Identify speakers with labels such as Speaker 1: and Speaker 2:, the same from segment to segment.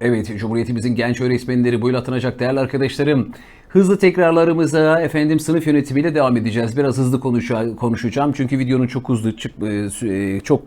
Speaker 1: Evet, Cumhuriyetimizin genç öğretmenleri bu yıl atanacak değerli arkadaşlarım. Hızlı tekrarlarımıza efendim sınıf yönetimiyle devam edeceğiz. Biraz hızlı konuşa- konuşacağım çünkü videonun çok hızlı e, e, çok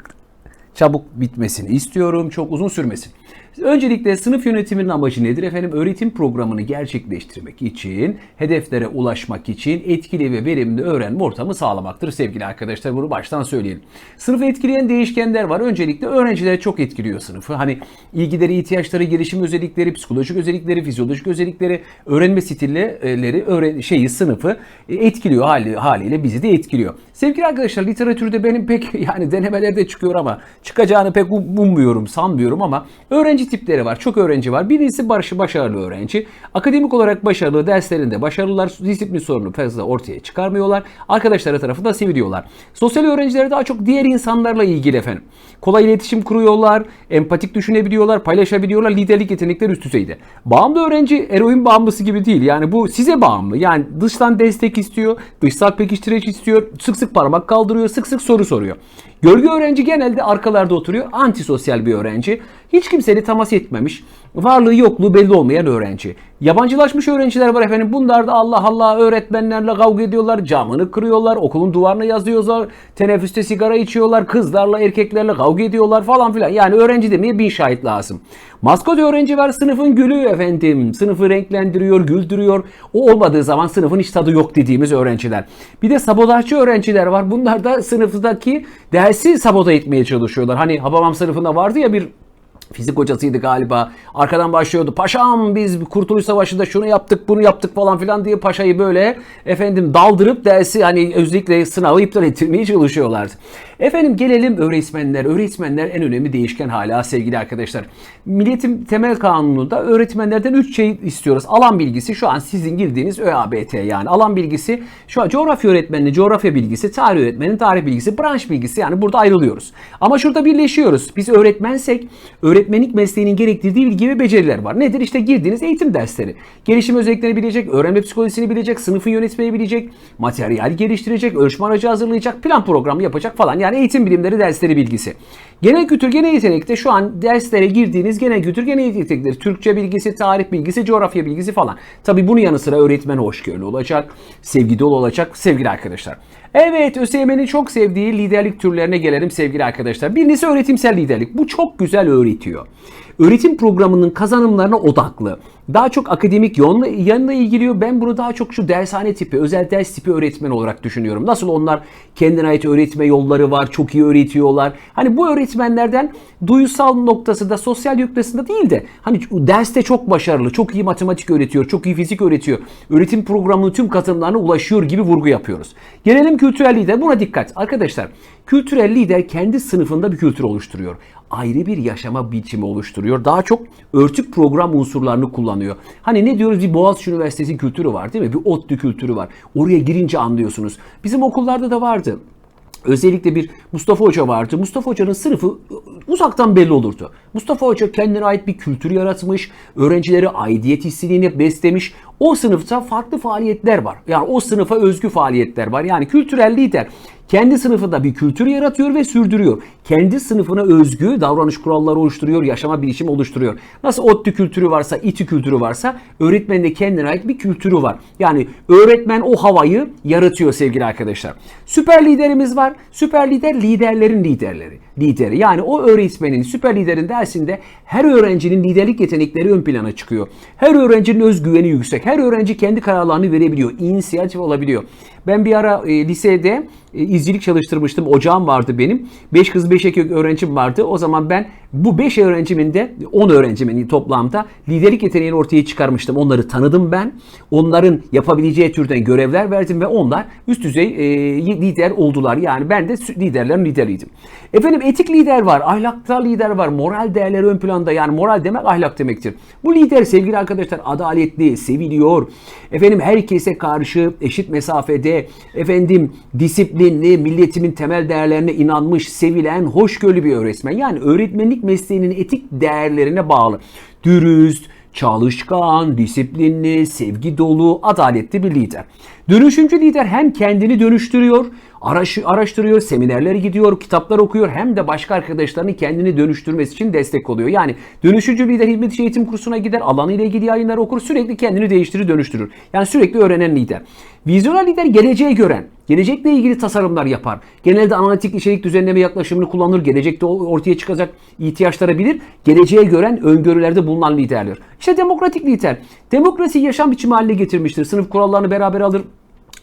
Speaker 1: çabuk bitmesini istiyorum, çok uzun sürmesin. Öncelikle sınıf yönetiminin amacı nedir? Efendim öğretim programını gerçekleştirmek için, hedeflere ulaşmak için etkili ve verimli öğrenme ortamı sağlamaktır sevgili arkadaşlar. Bunu baştan söyleyelim. Sınıfı etkileyen değişkenler var. Öncelikle öğrencileri çok etkiliyor sınıfı. Hani ilgileri, ihtiyaçları, gelişim özellikleri, psikolojik özellikleri, fizyolojik özellikleri, öğrenme stilleri, öğren şeyi, sınıfı etkiliyor hali, haliyle bizi de etkiliyor. Sevgili arkadaşlar literatürde benim pek yani denemelerde çıkıyor ama çıkacağını pek ummuyorum, sanmıyorum ama öğrenci tipleri var. Çok öğrenci var. Birincisi başı başarılı öğrenci. Akademik olarak başarılı, derslerinde başarılılar. Disiplin sorunu fazla ortaya çıkarmıyorlar. Arkadaşları tarafından seviliyorlar. Sosyal öğrenciler daha çok diğer insanlarla ilgili efendim. Kolay iletişim kuruyorlar, empatik düşünebiliyorlar, paylaşabiliyorlar. Liderlik yetenekleri üst düzeyde. Bağımlı öğrenci eroin bağımlısı gibi değil. Yani bu size bağımlı. Yani dıştan destek istiyor, dışsal pekiştireç istiyor, sık sık parmak kaldırıyor, sık sık soru soruyor. Gölge öğrenci genelde arkalarda oturuyor. Antisosyal bir öğrenci. Hiç kimseyle temas etmemiş. Varlığı yokluğu belli olmayan öğrenci. Yabancılaşmış öğrenciler var efendim. Bunlar da Allah Allah öğretmenlerle kavga ediyorlar. Camını kırıyorlar. Okulun duvarına yazıyorlar. Teneffüste sigara içiyorlar. Kızlarla erkeklerle kavga ediyorlar falan filan. Yani öğrenci demeye bir şahit lazım. Maskot öğrenci var. Sınıfın gülü efendim. Sınıfı renklendiriyor, güldürüyor. O olmadığı zaman sınıfın hiç tadı yok dediğimiz öğrenciler. Bir de sabotajcı öğrenciler var. Bunlar da sınıftaki dersi sabote etmeye çalışıyorlar. Hani Habamam sınıfında vardı ya bir Fizik hocasıydı galiba. Arkadan başlıyordu. Paşam biz Kurtuluş Savaşı'nda şunu yaptık bunu yaptık falan filan diye paşayı böyle efendim daldırıp dersi hani özellikle sınavı iptal ettirmeye çalışıyorlardı. Efendim gelelim öğretmenler. Öğretmenler en önemli değişken hala sevgili arkadaşlar. Milletin temel kanununda öğretmenlerden 3 şey istiyoruz. Alan bilgisi şu an sizin girdiğiniz ÖABT yani. Alan bilgisi şu an coğrafya öğretmeninin coğrafya bilgisi, tarih öğretmeninin tarih bilgisi, branş bilgisi yani burada ayrılıyoruz. Ama şurada birleşiyoruz. Biz öğretmensek öğretmenlik mesleğinin gerektirdiği bilgi ve beceriler var. Nedir? İşte girdiğiniz eğitim dersleri. Gelişim özelliklerini bilecek, öğrenme psikolojisini bilecek, sınıfı yönetmeyi bilecek, materyal geliştirecek, ölçme aracı hazırlayacak, plan programı yapacak falan. Yani eğitim bilimleri dersleri bilgisi. Genel kültür, genel yetenekte şu an derslere girdiğiniz genel kültür, genel yetenekleri. Türkçe bilgisi, tarih bilgisi, coğrafya bilgisi falan. Tabi bunun yanı sıra öğretmen hoşgörülü olacak, sevgi dolu olacak sevgili arkadaşlar. Evet ÖSYM'nin çok sevdiği liderlik türlerine gelelim sevgili arkadaşlar. Birincisi öğretimsel liderlik. Bu çok güzel öğretiyor. Öğretim programının kazanımlarına odaklı. Daha çok akademik yönle, yanına ilgiliyor. Ben bunu daha çok şu dershane tipi, özel ders tipi öğretmen olarak düşünüyorum. Nasıl onlar kendine ait öğretme yolları var, çok iyi öğretiyorlar. Hani bu öğretmenlerden duysal noktası da sosyal noktasında değil de hani derste çok başarılı, çok iyi matematik öğretiyor, çok iyi fizik öğretiyor. Öğretim programının tüm katılımlarına ulaşıyor gibi vurgu yapıyoruz. Gelelim kültürel lider. Buna dikkat. Arkadaşlar kültürel lider kendi sınıfında bir kültür oluşturuyor ayrı bir yaşama biçimi oluşturuyor. Daha çok örtük program unsurlarını kullanıyor. Hani ne diyoruz bir Boğaziçi Üniversitesi kültürü var değil mi? Bir ODTÜ kültürü var. Oraya girince anlıyorsunuz. Bizim okullarda da vardı. Özellikle bir Mustafa Hoca vardı. Mustafa Hoca'nın sınıfı uzaktan belli olurdu. Mustafa Hoca kendine ait bir kültür yaratmış, öğrencilere aidiyet hissini beslemiş. O sınıfta farklı faaliyetler var. Yani o sınıfa özgü faaliyetler var. Yani kültürel lider kendi sınıfında bir kültür yaratıyor ve sürdürüyor. Kendi sınıfına özgü davranış kuralları oluşturuyor, yaşama bilişim oluşturuyor. Nasıl ODTÜ kültürü varsa, İTÜ kültürü varsa öğretmenin de kendine ait bir kültürü var. Yani öğretmen o havayı yaratıyor sevgili arkadaşlar. Süper liderimiz var. Süper lider liderlerin liderleri. Lideri. Yani o öğretmenin süper liderin dersinde her öğrencinin liderlik yetenekleri ön plana çıkıyor. Her öğrencinin özgüveni yüksek. Her öğrenci kendi kararlarını verebiliyor. İnisiyatif olabiliyor. Ben bir ara e, lisede izcilik çalıştırmıştım. Ocağım vardı benim. 5 kız 5 erkek öğrencim vardı. O zaman ben bu 5 öğrencimin de 10 öğrencimin toplamda liderlik yeteneğini ortaya çıkarmıştım. Onları tanıdım ben. Onların yapabileceği türden görevler verdim ve onlar üst düzey e, lider oldular. Yani ben de liderlerin lideriydim. Efendim etik lider var, ahlakta lider var, moral değerleri ön planda. Yani moral demek ahlak demektir. Bu lider sevgili arkadaşlar adaletli, seviliyor. Efendim herkese karşı eşit mesafede, efendim disiplinli, milletimin temel değerlerine inanmış, sevilen, hoşgörülü bir öğretmen. Yani öğretmenlik mesleğinin etik değerlerine bağlı. Dürüst, çalışkan, disiplinli, sevgi dolu, adaletli bir lider. Dönüşümcü lider hem kendini dönüştürüyor, araş- araştırıyor, seminerlere gidiyor, kitaplar okuyor hem de başka arkadaşlarının kendini dönüştürmesi için destek oluyor. Yani dönüşücü lider hizmet işi eğitim kursuna gider, alanıyla ilgili yayınlar okur, sürekli kendini değiştirir, dönüştürür. Yani sürekli öğrenen lider. Vizyoner lider geleceği gören, gelecekle ilgili tasarımlar yapar. Genelde analitik içerik düzenleme yaklaşımını kullanır. Gelecekte ortaya çıkacak ihtiyaçları bilir. Geleceğe gören öngörülerde bulunan liderdir. İşte demokratik lider. Demokrasi yaşam biçimi haline getirmiştir. Sınıf kurallarını beraber alır.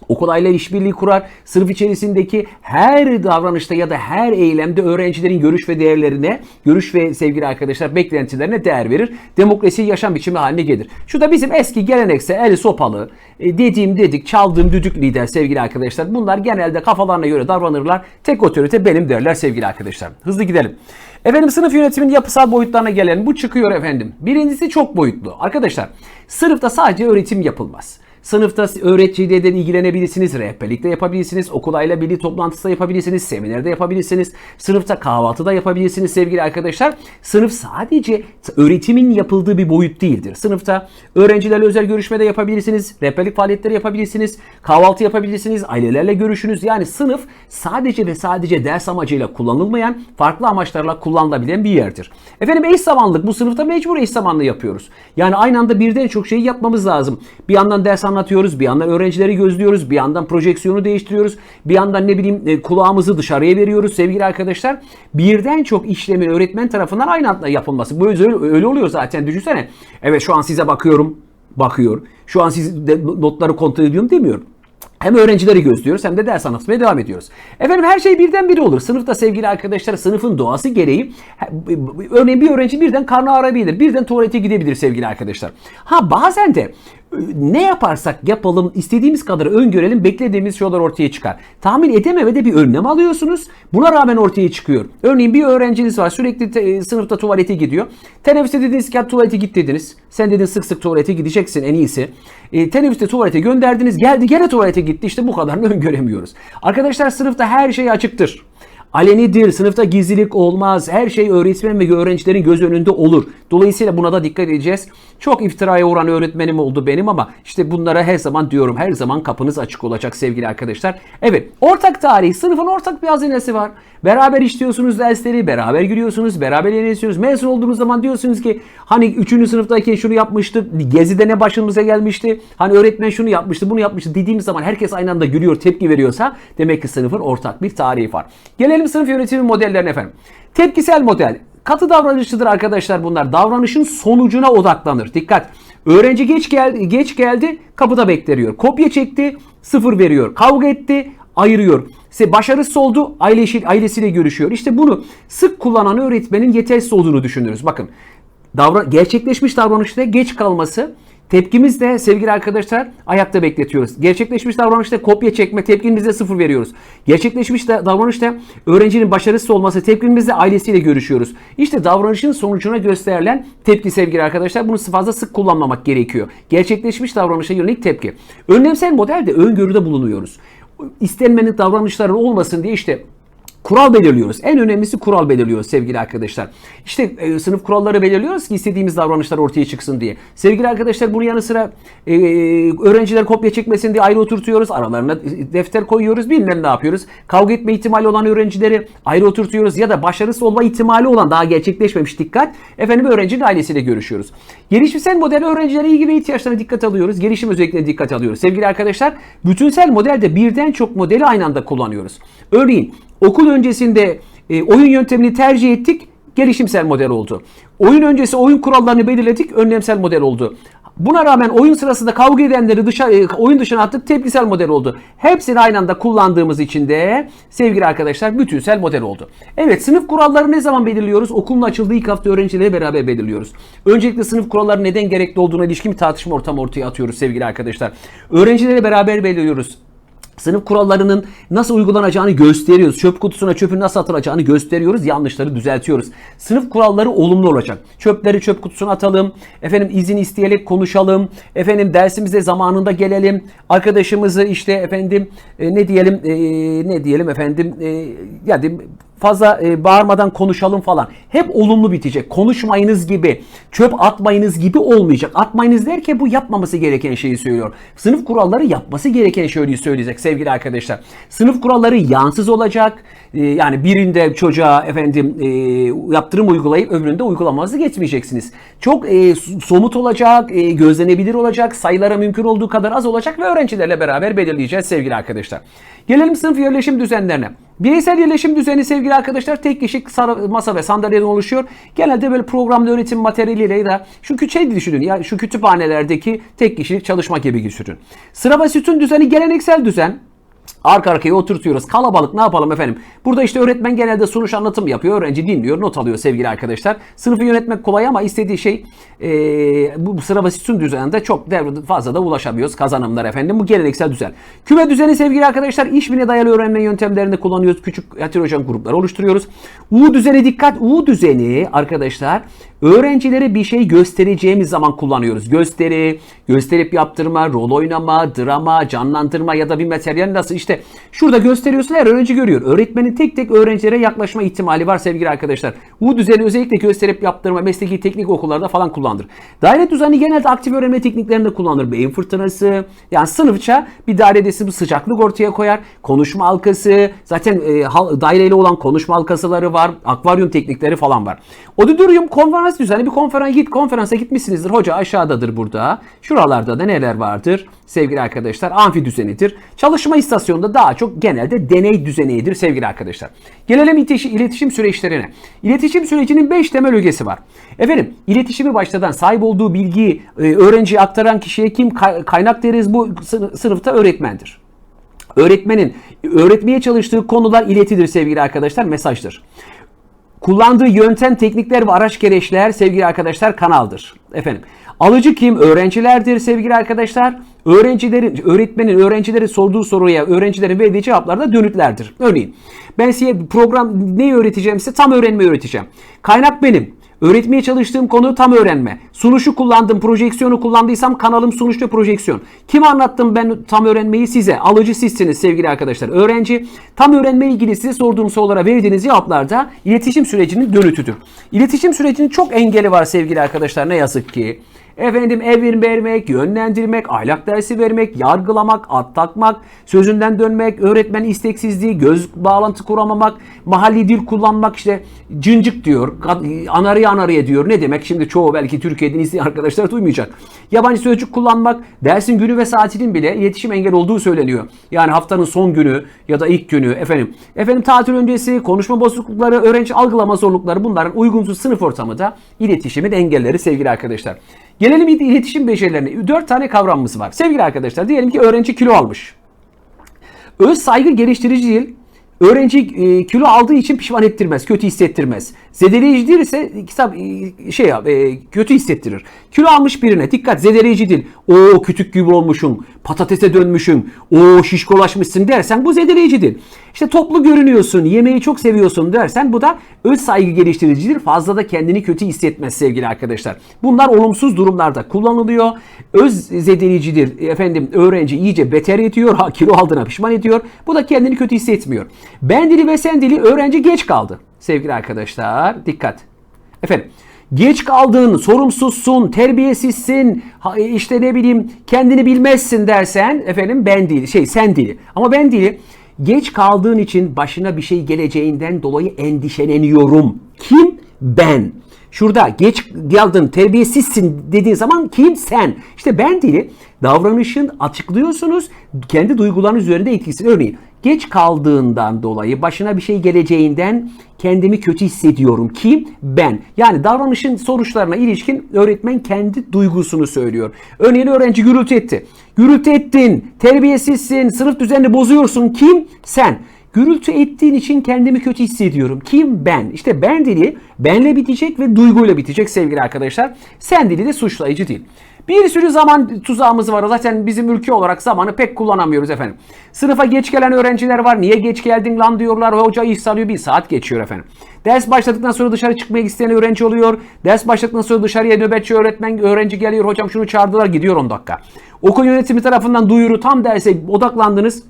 Speaker 1: Okul aile işbirliği kurar. Sınıf içerisindeki her davranışta ya da her eylemde öğrencilerin görüş ve değerlerine, görüş ve sevgili arkadaşlar beklentilerine değer verir. Demokrasi yaşam biçimi haline gelir. Şu da bizim eski geleneksel eli sopalı, e, dediğim dedik, çaldığım düdük lider sevgili arkadaşlar. Bunlar genelde kafalarına göre davranırlar. Tek otorite benim derler sevgili arkadaşlar. Hızlı gidelim. Efendim sınıf yönetiminin yapısal boyutlarına gelelim. Bu çıkıyor efendim. Birincisi çok boyutlu. Arkadaşlar sınıfta sadece öğretim yapılmaz. Sınıfta öğreticiyle de ilgilenebilirsiniz, rehberlikte yapabilirsiniz, okul aile birliği yapabilirsiniz, seminerde yapabilirsiniz, sınıfta kahvaltıda yapabilirsiniz sevgili arkadaşlar. Sınıf sadece öğretimin yapıldığı bir boyut değildir. Sınıfta öğrencilerle özel görüşmede yapabilirsiniz, rehberlik faaliyetleri yapabilirsiniz, kahvaltı yapabilirsiniz, ailelerle görüşünüz. Yani sınıf sadece ve sadece ders amacıyla kullanılmayan, farklı amaçlarla kullanılabilen bir yerdir. Efendim eş zamanlık bu sınıfta mecbur eş zamanlı yapıyoruz. Yani aynı anda birden çok şeyi yapmamız lazım. Bir yandan ders anlatıyoruz, bir yandan öğrencileri gözlüyoruz, bir yandan projeksiyonu değiştiriyoruz, bir yandan ne bileyim e, kulağımızı dışarıya veriyoruz sevgili arkadaşlar. Birden çok işlemi öğretmen tarafından aynı anda yapılması. Bu öyle, oluyor zaten düşünsene. Evet şu an size bakıyorum, bakıyor. Şu an siz notları kontrol ediyorum demiyorum. Hem öğrencileri gözlüyoruz hem de ders anlatmaya devam ediyoruz. Efendim her şey birdenbire olur. Sınıfta sevgili arkadaşlar sınıfın doğası gereği örneğin bir öğrenci birden karnı ağrıyabilir. Birden tuvalete gidebilir sevgili arkadaşlar. Ha bazen de ne yaparsak yapalım istediğimiz kadar öngörelim beklediğimiz şeyler ortaya çıkar. Tahmin edememede bir önlem alıyorsunuz. Buna rağmen ortaya çıkıyor. Örneğin bir öğrenciniz var sürekli te- e, sınıfta tuvalete gidiyor. Teneffüste dediniz ki "Hadi tuvalete git dediniz. Sen dedin sık sık tuvalete gideceksin en iyisi. E, teneffüste tuvalete gönderdiniz geldi gene tuvalete gitti işte bu kadarını öngöremiyoruz. Arkadaşlar sınıfta her şey açıktır. Alenidir, sınıfta gizlilik olmaz. Her şey öğretmen ve öğrencilerin göz önünde olur. Dolayısıyla buna da dikkat edeceğiz. Çok iftiraya uğran öğretmenim oldu benim ama işte bunlara her zaman diyorum. Her zaman kapınız açık olacak sevgili arkadaşlar. Evet, ortak tarih. Sınıfın ortak bir hazinesi var. Beraber işliyorsunuz dersleri, beraber gülüyorsunuz, beraber eğleniyorsunuz. Mezun olduğunuz zaman diyorsunuz ki hani 3. sınıftayken şunu yapmıştık, gezide ne başımıza gelmişti, hani öğretmen şunu yapmıştı, bunu yapmıştı dediğimiz zaman herkes aynı anda gülüyor, tepki veriyorsa demek ki sınıfın ortak bir tarihi var. Gelelim sınıf yönetimi modellerine efendim. Tepkisel model. Katı davranışçıdır arkadaşlar bunlar. Davranışın sonucuna odaklanır. Dikkat. Öğrenci geç geldi, geç geldi, kapıda bekleniyor. Kopya çekti, sıfır veriyor. Kavga etti, ayırıyor. İşte başarısız oldu, ailesi, ailesiyle görüşüyor. İşte bunu sık kullanan öğretmenin yetersiz olduğunu düşünürüz. Bakın, davran gerçekleşmiş davranışta geç kalması Tepkimiz de sevgili arkadaşlar ayakta bekletiyoruz. Gerçekleşmiş davranışta kopya çekme tepkimizde sıfır veriyoruz. Gerçekleşmiş de davranışta öğrencinin başarısız olması tepkimizde ailesiyle görüşüyoruz. İşte davranışın sonucuna gösterilen tepki sevgili arkadaşlar. Bunu fazla sık kullanmamak gerekiyor. Gerçekleşmiş davranışa yönelik tepki. Önlemsel modelde öngörüde bulunuyoruz. İstenmedik davranışların olmasın diye işte Kural belirliyoruz. En önemlisi kural belirliyoruz sevgili arkadaşlar. İşte e, sınıf kuralları belirliyoruz ki istediğimiz davranışlar ortaya çıksın diye. Sevgili arkadaşlar bunun yanı sıra e, öğrenciler kopya çekmesin diye ayrı oturtuyoruz. Aralarına defter koyuyoruz. Bilmem ne yapıyoruz. Kavga etme ihtimali olan öğrencileri ayrı oturtuyoruz. Ya da başarısız olma ihtimali olan daha gerçekleşmemiş dikkat. Efendim öğrencinin ailesiyle görüşüyoruz. Gelişimsel model öğrencilere ilgi ve ihtiyaçlarına dikkat alıyoruz. Gelişim özelliklerine dikkat alıyoruz. Sevgili arkadaşlar bütünsel modelde birden çok modeli aynı anda kullanıyoruz. Örneğin okul öncesinde e, oyun yöntemini tercih ettik. Gelişimsel model oldu. Oyun öncesi oyun kurallarını belirledik. Önlemsel model oldu. Buna rağmen oyun sırasında kavga edenleri dışarı, e, oyun dışına attık. Tepkisel model oldu. Hepsini aynı anda kullandığımız için de sevgili arkadaşlar bütünsel model oldu. Evet sınıf kuralları ne zaman belirliyoruz? Okulun açıldığı ilk hafta öğrencileri beraber belirliyoruz. Öncelikle sınıf kuralları neden gerekli olduğuna ilişkin bir tartışma ortamı ortaya atıyoruz sevgili arkadaşlar. Öğrencileri beraber belirliyoruz. Sınıf kurallarının nasıl uygulanacağını gösteriyoruz. Çöp kutusuna çöpün nasıl atılacağını gösteriyoruz. Yanlışları düzeltiyoruz. Sınıf kuralları olumlu olacak. Çöpleri çöp kutusuna atalım. Efendim izin isteyerek konuşalım. Efendim dersimize zamanında gelelim. Arkadaşımızı işte efendim e, ne diyelim e, ne diyelim efendim e, yani fazla e, bağırmadan konuşalım falan. Hep olumlu bitecek. Konuşmayınız gibi, çöp atmayınız gibi olmayacak. Atmayınız derken bu yapmaması gereken şeyi söylüyor. Sınıf kuralları yapması gereken şeyi söyleyecek sevgili arkadaşlar. Sınıf kuralları yansız olacak. E, yani birinde çocuğa efendim e, yaptırım uygulayıp öbüründe uygulamanızı geçmeyeceksiniz. Çok e, somut olacak, e, gözlenebilir olacak, sayılara mümkün olduğu kadar az olacak ve öğrencilerle beraber belirleyeceğiz sevgili arkadaşlar. Gelelim sınıf yerleşim düzenlerine. Bireysel yerleşim düzeni sevgili arkadaşlar tek kişilik masa ve sandalyeden oluşuyor. Genelde böyle programda öğretim materyaliyle ya da şu küçük düşünün ya şu kütüphanelerdeki tek kişilik çalışma gibi düşünün. Sıra ve sütun düzeni geleneksel düzen. Arka arkaya oturtuyoruz. Kalabalık ne yapalım efendim? Burada işte öğretmen genelde sunuş anlatım yapıyor. Öğrenci dinliyor, not alıyor sevgili arkadaşlar. Sınıfı yönetmek kolay ama istediği şey e, bu sıra ve sütun düzeninde çok fazla da ulaşamıyoruz. Kazanımlar efendim. Bu geleneksel düzen. Küme düzeni sevgili arkadaşlar iş bine dayalı öğrenme yöntemlerini kullanıyoruz. Küçük heterojen gruplar oluşturuyoruz. U düzeni dikkat. U düzeni arkadaşlar öğrencilere bir şey göstereceğimiz zaman kullanıyoruz. Gösteri, gösterip yaptırma, rol oynama, drama, canlandırma ya da bir materyal nasıl işte şurada gösteriyorsun her öğrenci görüyor. Öğretmenin tek tek öğrencilere yaklaşma ihtimali var sevgili arkadaşlar. Bu düzeni özellikle gösterip yaptırma mesleki teknik okullarda falan kullanılır. Daire düzeni genelde aktif öğrenme tekniklerinde kullanılır. Beyin fırtınası yani sınıfça bir dairede bir sıcaklık ortaya koyar. Konuşma halkası zaten e, daireyle olan konuşma halkasıları var. Akvaryum teknikleri falan var. Auditorium konferans düzeni bir konferans git konferansa gitmişsinizdir. Hoca aşağıdadır burada. Şuralarda da neler vardır? Sevgili arkadaşlar amfi düzenidir. Çalışma istasyonunda daha çok genelde deney düzenidir sevgili arkadaşlar. Gelelim iletişim süreçlerine. İletişim sürecinin 5 temel ögesi var. Efendim iletişimi başladan sahip olduğu bilgiyi e, öğrenciye aktaran kişiye kim kaynak deriz bu sınıfta öğretmendir. Öğretmenin öğretmeye çalıştığı konular iletidir sevgili arkadaşlar, mesajdır. Kullandığı yöntem, teknikler ve araç gereçler sevgili arkadaşlar kanaldır. Efendim alıcı kim? Öğrencilerdir sevgili arkadaşlar. Öğrencilerin, öğretmenin öğrencilerin sorduğu soruya öğrencilerin verdiği cevaplar da dönütlerdir. Örneğin ben size program neyi öğreteceğim size tam öğrenme öğreteceğim. Kaynak benim. Öğretmeye çalıştığım konu tam öğrenme. Sunuşu kullandım, projeksiyonu kullandıysam kanalım sunuş ve projeksiyon. Kim anlattım ben tam öğrenmeyi size? Alıcı sizsiniz sevgili arkadaşlar. Öğrenci tam öğrenme ilgili size sorduğum sorulara verdiğiniz cevaplarda iletişim sürecinin dönütüdür. İletişim sürecinin çok engeli var sevgili arkadaşlar ne yazık ki. Efendim evin vermek, yönlendirmek, ahlak dersi vermek, yargılamak, at takmak, sözünden dönmek, öğretmen isteksizliği, göz bağlantı kuramamak, mahalli dil kullanmak işte cıncık diyor, anarıya anarıya diyor. Ne demek? Şimdi çoğu belki Türkiye'den izleyen arkadaşlar duymayacak. Yabancı sözcük kullanmak, dersin günü ve saatinin bile iletişim engel olduğu söyleniyor. Yani haftanın son günü ya da ilk günü efendim. Efendim tatil öncesi, konuşma bozuklukları, öğrenci algılama zorlukları bunların uygunsuz sınıf ortamı da iletişimin engelleri sevgili arkadaşlar. Gelelim iletişim becerilerine. Dört tane kavramımız var. Sevgili arkadaşlar diyelim ki öğrenci kilo almış. Öz saygı geliştirici değil, Öğrenci e, kilo aldığı için pişman ettirmez, kötü hissettirmez. Zedeleyici değilse kitap e, şey e, kötü hissettirir. Kilo almış birine dikkat zedeleyici değil. O kütük gibi olmuşsun, patatese dönmüşsün, o şişkolaşmışsın dersen bu zedeleyici değil. İşte toplu görünüyorsun, yemeği çok seviyorsun dersen bu da öz saygı geliştiricidir. Fazla da kendini kötü hissetmez sevgili arkadaşlar. Bunlar olumsuz durumlarda kullanılıyor. Öz zedeleyicidir. Efendim öğrenci iyice beter ediyor, kilo aldığına pişman ediyor. Bu da kendini kötü hissetmiyor. Ben dili ve sen dili öğrenci geç kaldı. Sevgili arkadaşlar dikkat. Efendim geç kaldın, sorumsuzsun, terbiyesizsin, işte ne bileyim kendini bilmezsin dersen efendim ben dili, şey sen dili. Ama ben dili geç kaldığın için başına bir şey geleceğinden dolayı endişeleniyorum. Kim? Ben. Şurada geç geldin, terbiyesizsin dediğin zaman kim? Sen. İşte ben dili davranışın açıklıyorsunuz. Kendi duyguların üzerinde etkisi. Örneğin geç kaldığından dolayı başına bir şey geleceğinden kendimi kötü hissediyorum. Kim? Ben. Yani davranışın sonuçlarına ilişkin öğretmen kendi duygusunu söylüyor. Örneğin öğrenci gürültü etti. Gürültü ettin, terbiyesizsin, sınıf düzenini bozuyorsun. Kim? Sen. Gürültü ettiğin için kendimi kötü hissediyorum. Kim? Ben. İşte ben dili benle bitecek ve duyguyla bitecek sevgili arkadaşlar. Sen dili de suçlayıcı değil. Bir sürü zaman tuzağımız var. Zaten bizim ülke olarak zamanı pek kullanamıyoruz efendim. Sınıfa geç gelen öğrenciler var. Niye geç geldin lan diyorlar. Hoca iş salıyor. Bir saat geçiyor efendim. Ders başladıktan sonra dışarı çıkmaya isteyen öğrenci oluyor. Ders başladıktan sonra dışarıya nöbetçi öğretmen öğrenci geliyor. Hocam şunu çağırdılar gidiyor 10 dakika. Okul yönetimi tarafından duyuru tam derse odaklandınız.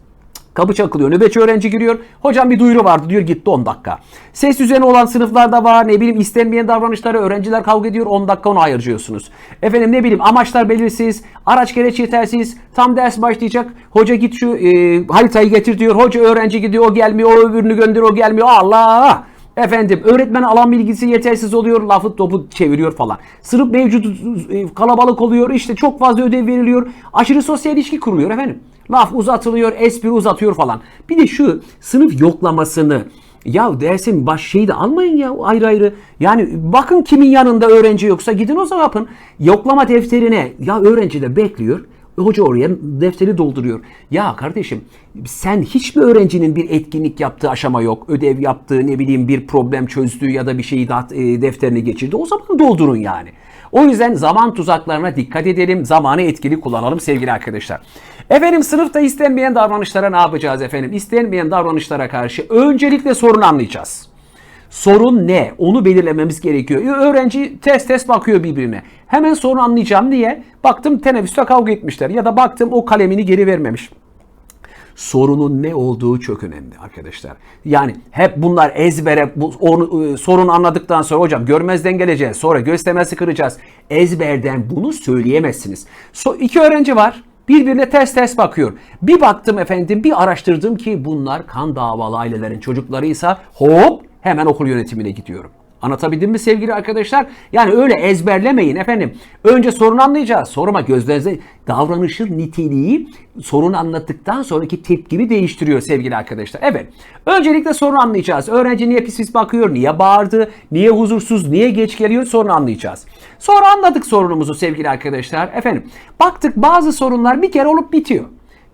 Speaker 1: Kapı çakılıyor. Nöbetçi öğrenci giriyor. Hocam bir duyuru vardı diyor gitti 10 dakika. Ses düzeni olan sınıflarda var. Ne bileyim istenmeyen davranışları öğrenciler kavga ediyor. 10 dakika onu ayırıyorsunuz. Efendim ne bileyim amaçlar belirsiz. Araç gereç yetersiz. Tam ders başlayacak. Hoca git şu e, haritayı getir diyor. Hoca öğrenci gidiyor. O gelmiyor. O öbürünü gönder. O gelmiyor. Allah! Efendim öğretmen alan bilgisi yetersiz oluyor. Lafı topu çeviriyor falan. Sınıf mevcudu e, kalabalık oluyor. işte çok fazla ödev veriliyor. Aşırı sosyal ilişki kuruluyor efendim. Laf uzatılıyor, espri uzatıyor falan. Bir de şu sınıf yoklamasını ya dersin baş şeyi de almayın ya ayrı ayrı. Yani bakın kimin yanında öğrenci yoksa gidin o zaman yapın. Yoklama defterine ya öğrenci de bekliyor. Hoca oraya defteri dolduruyor. Ya kardeşim sen hiçbir öğrencinin bir etkinlik yaptığı aşama yok. Ödev yaptığı ne bileyim bir problem çözdüğü ya da bir şeyi da, e, defterine geçirdi. O zaman doldurun yani. O yüzden zaman tuzaklarına dikkat edelim. Zamanı etkili kullanalım sevgili arkadaşlar. Efendim sınıfta istenmeyen davranışlara ne yapacağız efendim? İstenmeyen davranışlara karşı öncelikle sorun anlayacağız. Sorun ne? Onu belirlememiz gerekiyor. Öğrenci test test bakıyor birbirine. Hemen sorun anlayacağım diye baktım teneffüste kavga etmişler ya da baktım o kalemini geri vermemiş sorunun ne olduğu çok önemli arkadaşlar. Yani hep bunlar ezbere bu, onu, e, sorun anladıktan sonra hocam görmezden geleceğiz. Sonra göz teması kıracağız. Ezberden bunu söyleyemezsiniz. So, iki öğrenci var. Birbirine ters ters bakıyor. Bir baktım efendim bir araştırdım ki bunlar kan davalı ailelerin çocuklarıysa hop hemen okul yönetimine gidiyorum. Anlatabildim mi sevgili arkadaşlar? Yani öyle ezberlemeyin efendim. Önce sorunu anlayacağız. Soruma gözlerinize davranışın niteliği sorunu anlattıktan sonraki tepkimi değiştiriyor sevgili arkadaşlar. Evet. Öncelikle sorunu anlayacağız. Öğrenci niye pis pis bakıyor? Niye bağırdı? Niye huzursuz? Niye geç geliyor? Sorunu anlayacağız. Sonra anladık sorunumuzu sevgili arkadaşlar. Efendim baktık bazı sorunlar bir kere olup bitiyor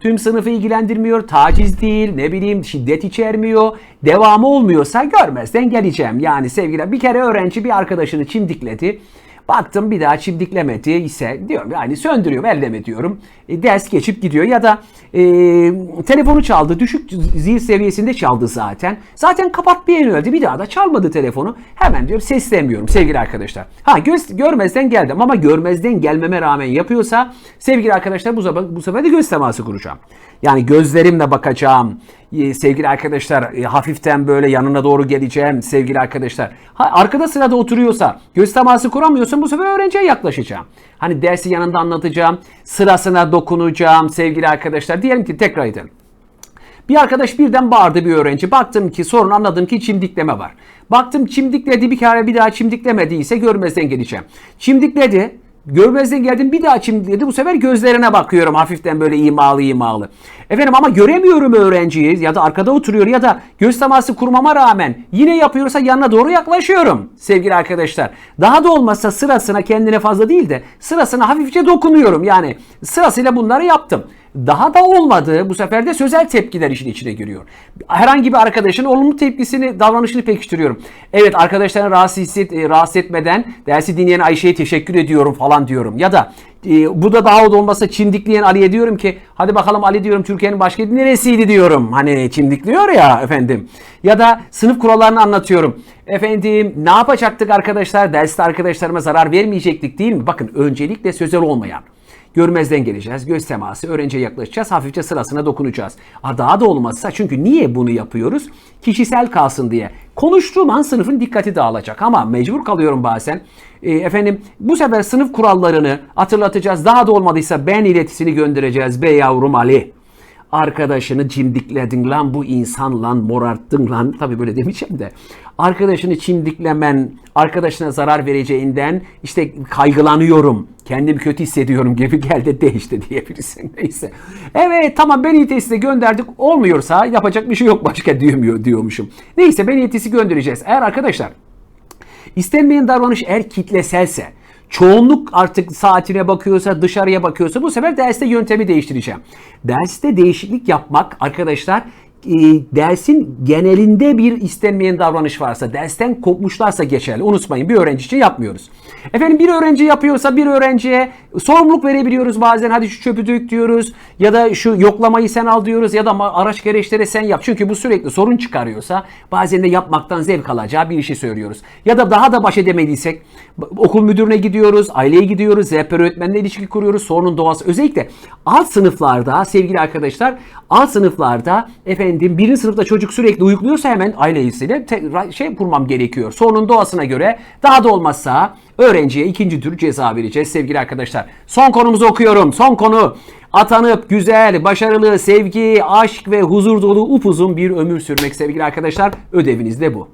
Speaker 1: tüm sınıfı ilgilendirmiyor, taciz değil, ne bileyim şiddet içermiyor, devamı olmuyorsa görmezden geleceğim. Yani sevgiler bir kere öğrenci bir arkadaşını çimdikledi. Baktım bir daha çimdiklemedi ise diyorum yani söndürüyorum elleme diyorum. E, ders geçip gidiyor ya da e, telefonu çaldı düşük zil seviyesinde çaldı zaten. Zaten kapatmaya yöneldi bir daha da çalmadı telefonu. Hemen diyorum seslemiyorum sevgili arkadaşlar. Ha göz, görmezden geldim ama görmezden gelmeme rağmen yapıyorsa sevgili arkadaşlar bu sefer, bu sefer de göz teması kuracağım. Yani gözlerimle bakacağım. Ee, sevgili arkadaşlar e, hafiften böyle yanına doğru geleceğim sevgili arkadaşlar. Ha, arkada sırada oturuyorsa göz teması kuramıyorsun bu sefer öğrenciye yaklaşacağım. Hani dersi yanında anlatacağım. Sırasına dokunacağım sevgili arkadaşlar. Diyelim ki tekrar edelim. Bir arkadaş birden bağırdı bir öğrenci. Baktım ki sorun anladım ki çimdikleme var. Baktım çimdikledi bir kere bir daha çimdiklemediyse görmezden geleceğim. Çimdikledi. Görmezden geldim bir daha çimdikledi. Bu sefer gözlerine bakıyorum hafiften böyle imalı imalı. Efendim ama göremiyorum öğrenciyi ya da arkada oturuyor ya da göz teması kurmama rağmen yine yapıyorsa yanına doğru yaklaşıyorum sevgili arkadaşlar. Daha da olmazsa sırasına kendine fazla değil de sırasına hafifçe dokunuyorum. Yani sırasıyla bunları yaptım. Daha da olmadı. Bu sefer de sözel tepkiler işin içine giriyor. Herhangi bir arkadaşın olumlu tepkisini, davranışını pekiştiriyorum. Evet arkadaşlarını rahatsız, hisset, e, rahatsız etmeden dersi dinleyen Ayşe'ye teşekkür ediyorum falan diyorum. Ya da e, bu da daha da olmasa çimdikleyen Ali'ye diyorum ki hadi bakalım Ali diyorum Türkiye'nin başkenti neresiydi diyorum. Hani çimdikliyor ya efendim. Ya da sınıf kurallarını anlatıyorum. Efendim ne yapacaktık arkadaşlar? Derste arkadaşlarıma zarar vermeyecektik değil mi? Bakın öncelikle sözel olmayan. Görmezden geleceğiz. Göz teması. Öğrenciye yaklaşacağız. Hafifçe sırasına dokunacağız. Aa, daha da olmazsa çünkü niye bunu yapıyoruz? Kişisel kalsın diye. Konuştuğum an sınıfın dikkati dağılacak ama mecbur kalıyorum bazen. E, efendim bu sefer sınıf kurallarını hatırlatacağız. Daha da olmadıysa ben iletisini göndereceğiz. Be yavrum Ali arkadaşını cimdikledin lan bu insan lan morarttın lan. Tabi böyle demeyeceğim de. Arkadaşını çimdiklemen arkadaşına zarar vereceğinden işte kaygılanıyorum. Kendimi kötü hissediyorum gibi geldi de işte diyebilirsin. Neyse. Evet tamam ben İTS'e gönderdik. Olmuyorsa yapacak bir şey yok başka diyemiyor diyormuşum. Neyse ben İTS'i göndereceğiz. Eğer arkadaşlar istenmeyen davranış eğer kitleselse çoğunluk artık saatine bakıyorsa, dışarıya bakıyorsa bu sefer derste yöntemi değiştireceğim. Derste değişiklik yapmak arkadaşlar e, dersin genelinde bir istenmeyen davranış varsa, dersten kopmuşlarsa geçerli. Unutmayın bir öğrenci için yapmıyoruz. Efendim bir öğrenci yapıyorsa bir öğrenciye sorumluluk verebiliyoruz bazen. Hadi şu çöpü dök diyoruz ya da şu yoklamayı sen al diyoruz ya da araç gereçleri sen yap. Çünkü bu sürekli sorun çıkarıyorsa bazen de yapmaktan zevk alacağı bir işi söylüyoruz. Ya da daha da baş edemediysek okul müdürüne gidiyoruz, aileye gidiyoruz, rehber öğretmenle ilişki kuruyoruz. Sorunun doğası özellikle alt sınıflarda sevgili arkadaşlar alt sınıflarda efendim birinci sınıfta çocuk sürekli uyukluyorsa hemen te- ra- şey kurmam gerekiyor. Sorunun doğasına göre daha da olmazsa öğrenciye ikinci tür ceza vereceğiz sevgili arkadaşlar. Son konumuzu okuyorum. Son konu atanıp güzel, başarılı, sevgi, aşk ve huzur dolu upuzun bir ömür sürmek sevgili arkadaşlar. Ödeviniz de bu.